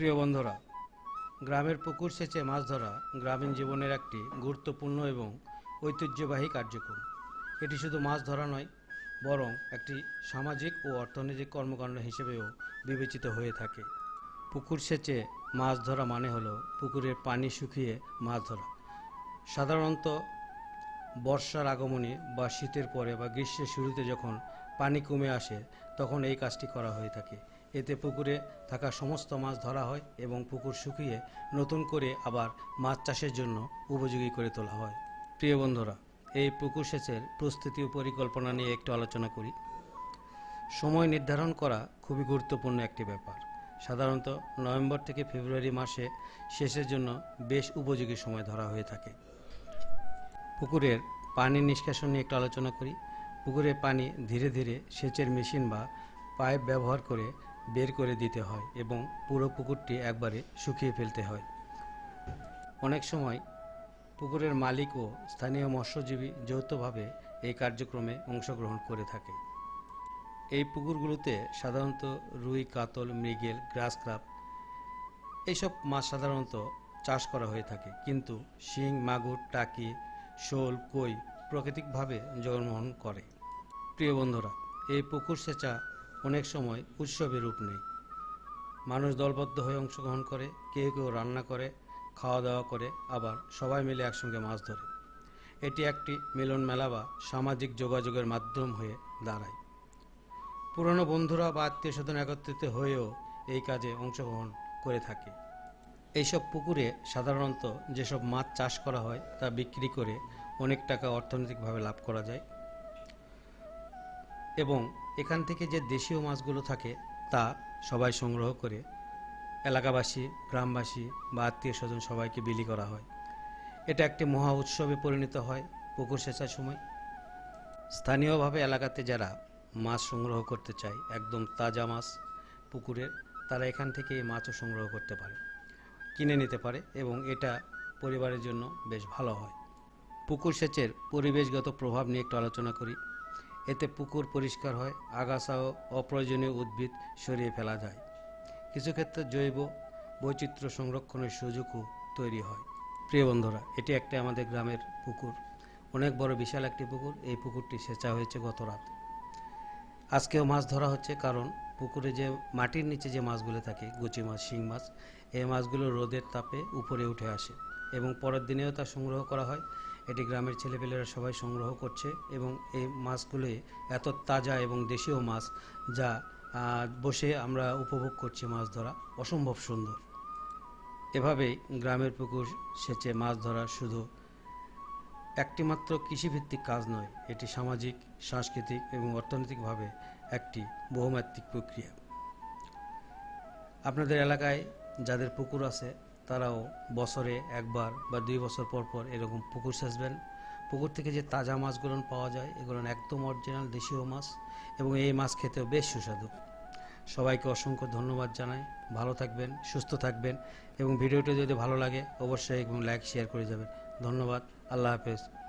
প্রিয় বন্ধুরা, গ্রামের পুকুর সেচে মাছ ধরা গ্রামীণ জীবনের একটি গুরুত্বপূর্ণ এবং ঐতিহ্যবাহী কার্যক্রম। এটি শুধু মাছ ধরা নয়, বরং একটি সামাজিক ও অর্থনৈতিক কর্মকাণ্ড হিসেবেও বিবেচিত হয়ে থাকে। পুকুর সেচে মাছ ধরা মানে হলো পুকুরের পানি শুকিয়ে মাছ ধরা। সাধারণত বর্ষার আগমনে বা শীতের পরে বা গ্রীষ্মের শুরুতে যখন পানি কমে আসে, তখন এই কাজটি করা হয়ে থাকে। এতে পুকুরে থাকা সমস্ত মাছ ধরা হয় এবং পুকুর শুকিয়ে নতুন করে আবার মাছ চাষের জন্য উপযোগী করে তোলা হয়। প্রিয় বন্ধুরা, এই পুকুর সেচের প্রস্তুতি ও পরিকল্পনা নিয়ে একটু আলোচনা করি। সময় নির্ধারণ করা খুবই গুরুত্বপূর্ণ একটি ব্যাপার। সাধারণত নভেম্বর থেকে ফেব্রুয়ারি মাসে শেষের জন্য বেশ উপযোগী সময় ধরা হয়ে থাকে। পুকুরের পানি নিষ্কাশন নিয়ে একটু আলোচনা করি। পুকুরের পানি ধীরে ধীরে সেচের মেশিন বা পাইপ ব্যবহার করে বের করে দিতে হয় এবং পুরো পুকুরটি একবারে শুকিয়ে ফেলতে হয়। অনেক সময় পুকুরের মালিক ও স্থানীয় মৎস্যজীবী যৌথভাবে এই কার্যক্রমে অংশগ্রহণ করে থাকে। এই পুকুরগুলোতে সাধারণত রুই, কাতল, মৃগেল গ্রাস ক্রাপ এইসব মাছ সাধারণত চাষ করা হয়ে থাকে। কিন্তু শিং, মাগুর, টাকি, শোল, কই প্রাকৃতিকভাবে জন্মগ্রহণ করে। প্রিয় বন্ধুরা, এই পুকুর সেচা অনেক সময় উৎসবের রূপ নেয়। মানুষ দলবদ্ধ হয়ে অংশগ্রহণ করে, কেউ কেউ রান্না করে খাওয়া দাওয়া করে, আবার সবাই মিলে একসঙ্গে মাছ ধরে। এটি একটি মিলন মেলা বা সামাজিক যোগাযোগের মাধ্যম হয়ে দাঁড়ায়। পুরনো বন্ধুরা বা আত্মীয় স্বজন একত্রিত হয়েও এই কাজে অংশগ্রহণ করে থাকে। এইসব পুকুরে সাধারণত যেসব মাছ চাষ করা হয়, তা বিক্রি করে অনেক টাকা অর্থনৈতিকভাবে লাভ করা যায়। এবং এখান থেকে যে দেশীয় মাছগুলো থাকে, তা সবাই সংগ্রহ করে এলাকাবাসী, গ্রামবাসী বা আত্মীয় স্বজন সবাইকে বিলি করা হয়। এটা একটি মহা উৎসবে পরিণত হয় পুকুর সেচার সময়। স্থানীয়ভাবে এলাকাতে যারা মাছ সংগ্রহ করতে চায়, একদম তাজা মাছ পুকুরের, তারা এখান থেকে মাছও সংগ্রহ করতে পারে। কিনে নিতে পারে এবং এটা পরিবারের জন্য বেশ ভালো হয়। পুকুর সেচের পরিবেশগত প্রভাব নিয়ে একটু আলোচনা করি। এতে পুকুর পরিষ্কার হয়, আগাছা ও অপ্রয়োজনীয় উদ্ভিদ সরিয়ে ফেলা যায়। কিছু ক্ষেত্রে জৈব বৈচিত্র্য সংরক্ষণের সুযোগও তৈরি হয়। প্রিয় বন্ধুরা, এটি একটি আমাদের গ্রামের পুকুর। অনেক বড় বিশাল একটি পুকুর। এই পুকুরটি সেচা হয়েছে গত রাত। আজকেও মাছ ধরা হচ্ছে কারণ পুকুরে যে মাটির নিচে যে মাছগুলো থাকে, গুচি মাছ, শিং মাছ, এই মাছগুলো রোদের তাপে উপরে উঠে আসে এবং পরের দিনেও তা সংগ্রহ করা হয়। এটি গ্রামের ছেলেপেলেরা সবাই সংগ্রহ করছে এবং এই মাছগুলি এত তাজা এবং দেশীয় মাছ যা বসে আমরা উপভোগ করছি মাছ ধরা অসম্ভব সুন্দর। এভাবেই গ্রামের পুকুর সেচে মাছ ধরা শুধু একটিমাত্র কৃষিভিত্তিক কাজ নয়, এটি সামাজিক, সাংস্কৃতিক এবং অর্থনৈতিকভাবে একটি বহুমাত্রিক প্রক্রিয়া। আপনাদের এলাকায় যাদের পুকুর আছে, তারাও বছরে একবার বা দুই বছর পর পর এরকম পুকুর সেচবেন পুকুর থেকে যে তাজা মাছগুলো পাওয়া যায়, এগুলো একদম অরিজিনাল দেশীয় মাছ এবং এই মাছ খেতেও বেশ সুস্বাদু। সবাইকে অসংখ্য ধন্যবাদ জানাই। ভালো থাকবেন, সুস্থ থাকবেন এবং ভিডিওটি যদি ভালো লাগে, অবশ্যই এবং লাইক শেয়ার করে যাবেন। ধন্যবাদ, আল্লাহ হাফেজ।